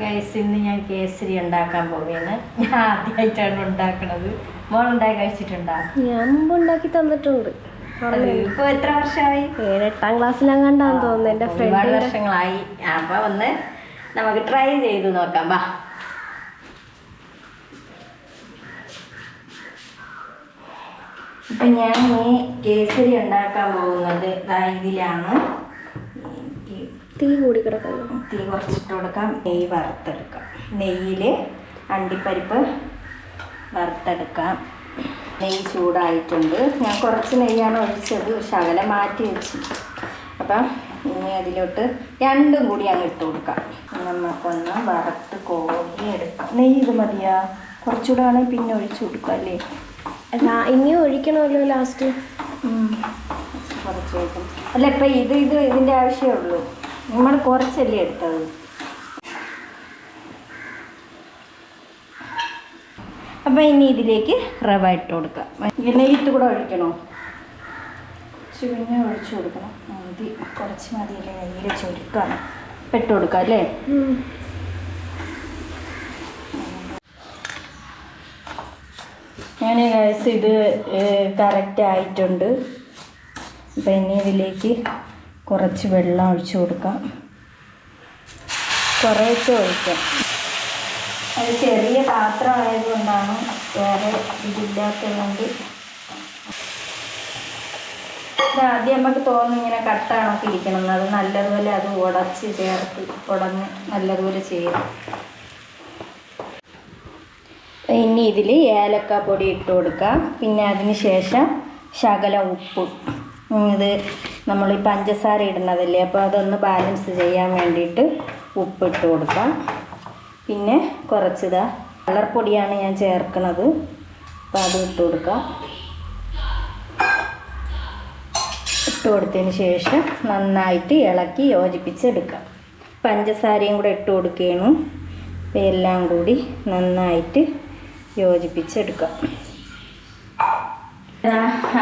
Guys ഇന്ന് ഞാൻ കേസരി ഉണ്ടാക്കാൻ പോവുകയാണ്. ഞാൻ ആദ്യമായിട്ടാണ് ഉണ്ടാക്കണത്. മോൾ ഉണ്ടാക്കി കഴിച്ചിട്ടുണ്ടാ? ഞാൻ മുമ്പ് ഉണ്ടാക്കി തന്നിട്ടുണ്ട്. ഇപ്പൊ എത്ര വർഷമായി? ഏഴെട്ടാം ക്ലാസ്സിലാണ് ക്ലാസ്സിലെങ്ങാണ്ടാന്ന് തോന്നുന്നു ഒരുപാട് വർഷങ്ങളായി. അപ്പൊ ഒന്ന് നമുക്ക് ട്രൈ ചെയ്ത് നോക്കാം വാ. ഇപ്പൊ ഞാൻ ഈ കേസരി ഉണ്ടാക്കാൻ പോകുന്നത് ഇതിലാണ്. തീ കൂടി കിടക്കുന്നു. തീ കുറച്ചിട്ട് കൊടുക്കാം. നെയ്യ് വറുത്തെടുക്കാം. നെയ്യിൽ അണ്ടിപ്പരിപ്പ് വറുത്തെടുക്കാം. നെയ്യ് ചൂടായിട്ടുണ്ട്. ഞാൻ കുറച്ച് നെയ്യാണ് ഒഴിച്ചത് ശകലം മാറ്റി വെച്ചു. അപ്പം ഇനി അതിലോട്ട് രണ്ടും കൂടി അങ്ങ് ഇട്ട് കൊടുക്കാം. നമുക്കൊന്ന് വറുത്ത് കോരി എടുക്കാം നെയ്യ് ഇത് മതിയാ? കുറച്ചുകൂടെ ആണെങ്കിൽ പിന്നെ ഒഴിച്ചു കൊടുക്കാം അല്ലേ? ഇനി ഒഴിക്കണമല്ലോ ലാസ്റ്റ്. കുറച്ച് അല്ല ഇപ്പം ഇത് ഇത് ഇതിന്റെ ആവശ്യമേ ഉള്ളൂ. നമ്മൾ കുറച്ചല്ലേ എടുത്തത്. അപ്പം ഇനി ഇതിലേക്ക് റവ ഇട്ട് കൊടുക്കാം. പിന്നെ ഇട്ട് കൂടെ ഒഴിക്കണോ? പിന്നെ ഒഴിച്ചു കൊടുക്കണം. മതി കുറച്ച് മതിയല്ലേ നെയ്യിൽ ചുരുക്കാണ്. പെട്ട് കൊടുക്കുക കൊടുക്കാം അല്ലേ? ഞാൻ ഇത് കറക്റ്റ് ആയിട്ടുണ്ട്. അപ്പം ഇനി ഇതിലേക്ക് കുറച്ച് വെള്ളം ഒഴിച്ചു കൊടുക്കാം. കുറേയൊക്കെ ഒഴിക്കാം. അത് ചെറിയ പാത്രമായതുകൊണ്ടാണ് വേറെ ഇതില്ലാത്തതുകൊണ്ട്. ഇത് ആദ്യം നമുക്ക് തോന്നും ഇങ്ങനെ കട്ടാണൊക്കെ ഇരിക്കണം. അത് നല്ലതുപോലെ അത് ഉടച്ച് ചേർത്ത് ഉടഞ്ഞ് നല്ലതുപോലെ ചെയ്യണം. ഇനി ഇതിൽ ഏലക്ക പൊടി ഇട്ട് കൊടുക്കാം. പിന്നെ അതിന് ശേഷം ശകല ഉപ്പ്. ഇത് നമ്മൾ ഈ പഞ്ചസാര ഇടുന്നതല്ലേ? അപ്പോൾ അതൊന്ന് ബാലൻസ് ചെയ്യാൻ വേണ്ടിയിട്ട് ഉപ്പ് ഇട്ട് കൊടുക്കാം. പിന്നെ കുറച്ചിതാ കളർ പൊടിയാണ് ഞാൻ ചേർക്കുന്നത് അപ്പോൾ അത് ഇട്ട് കൊടുക്കാം. ഇട്ട് കൊടുത്തതിന് ശേഷം നന്നായിട്ട് ഇളക്കി യോജിപ്പിച്ചെടുക്കാം. പഞ്ചസാരയും കൂടെ ഇട്ട് കൊടുക്കുകയാണ് എല്ലാം കൂടി നന്നായിട്ട് യോജിപ്പിച്ചെടുക്കാം.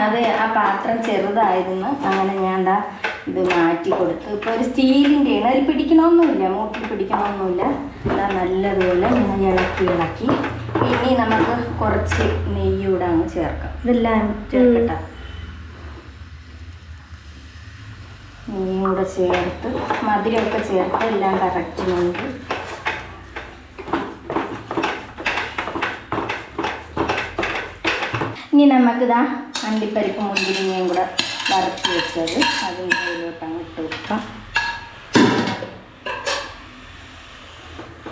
അത് ആ പാത്രം ചെറുതായിരുന്നു അങ്ങനെ ഞാൻ ദാ ഇത് മാറ്റി കൊടുത്തു. ഇപ്പോൾ ഒരു സ്റ്റീലിന്റെയാണ് അതിൽ പിടിക്കണമൊന്നുമില്ല. മൂട്ടിൽ പിടിക്കണമൊന്നുമില്ല. അതാ നല്ലതുപോലെ ഞാൻ ഇളക്കി ഇളക്കി. ഇനി നമുക്ക് കുറച്ച് നെയ്യൂടെ അങ്ങ് ചേർക്കാം. ഇതെല്ലാം ചേർക്കട്ടെ. നെയ്യും കൂടെ ചേർത്ത് മധുരമൊക്കെ ചേർത്ത് എല്ലാം കറക്റ്റ് നമുക്ക് ഇനി നമുക്കിതാ അണ്ടിപ്പരിപ്പ് മുന്തിരിങ്ങയും കൂടെ വറുത്ത് വെച്ചത്. അതും ഇതിലോട്ട് അങ്ങോട്ട് വെക്കാം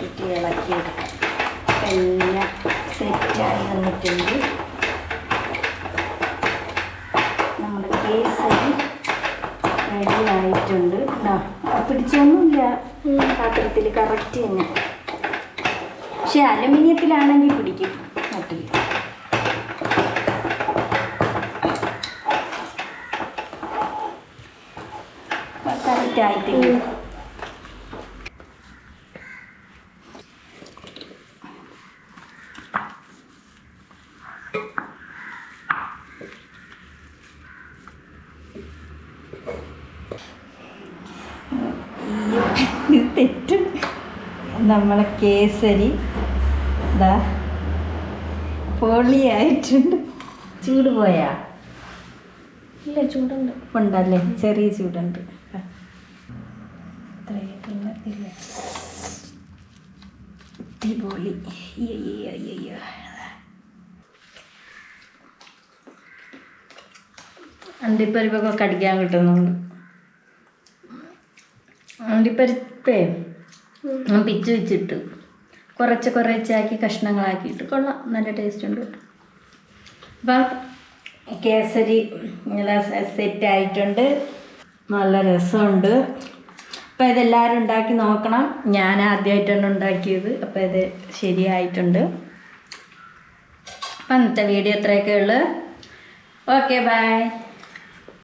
ഇട്ട് ഇളക്കി എടുക്കാം. എല്ലാം സെറ്റായി വന്നിട്ടുണ്ട്. നമ്മുടെ കേസരി റെഡി ആയിട്ടുണ്ട് പിടിച്ചൊന്നുമില്ല. പാത്രത്തിൽ കറക്റ്റ് തന്നെ. പക്ഷെ അലുമിനിയത്തിലാണെങ്കിൽ പിടിക്കും. മട്ടിൽ ഇത് തെറ്റും നമ്മളെ കേസരി ഇതാ പൊളിയായിട്ടുണ്ട് ചൂട് പോയാ? ഇല്ല ചൂടുണ്ട്. ഉണ്ടല്ലേ? ചെറിയ ചൂടുണ്ട്. അടിപൊളി. അയ്യോ, അയ്യോ. അണ്ടിപ്പരിപ്പൊക്കെ കടിക്കാൻ കിട്ടുന്നുണ്ട്. അണ്ടിപ്പരിപ്പേ പിച്ച് വെച്ചിട്ട് കുറച്ച് കുറച്ചാക്കി കഷ്ണങ്ങളാക്കിയിട്ട് കൊള്ളാം. നല്ല ടേസ്റ്റ് ഉണ്ട് അപ്പം കേസരി നല്ല സെറ്റ് ആയിട്ടുണ്ട്. നല്ല രസമുണ്ട്. അപ്പം ഇതെല്ലാവരും ഉണ്ടാക്കി നോക്കണം. ഞാൻ ആദ്യമായിട്ടാണ് ഉണ്ടാക്കിയത്. അപ്പോൾ ഇത് ശരിയായിട്ടുണ്ട്. അപ്പം ഇന്നത്തെ വീഡിയോ ഇത്രയൊക്കെ ഉള്ളു. Okay bye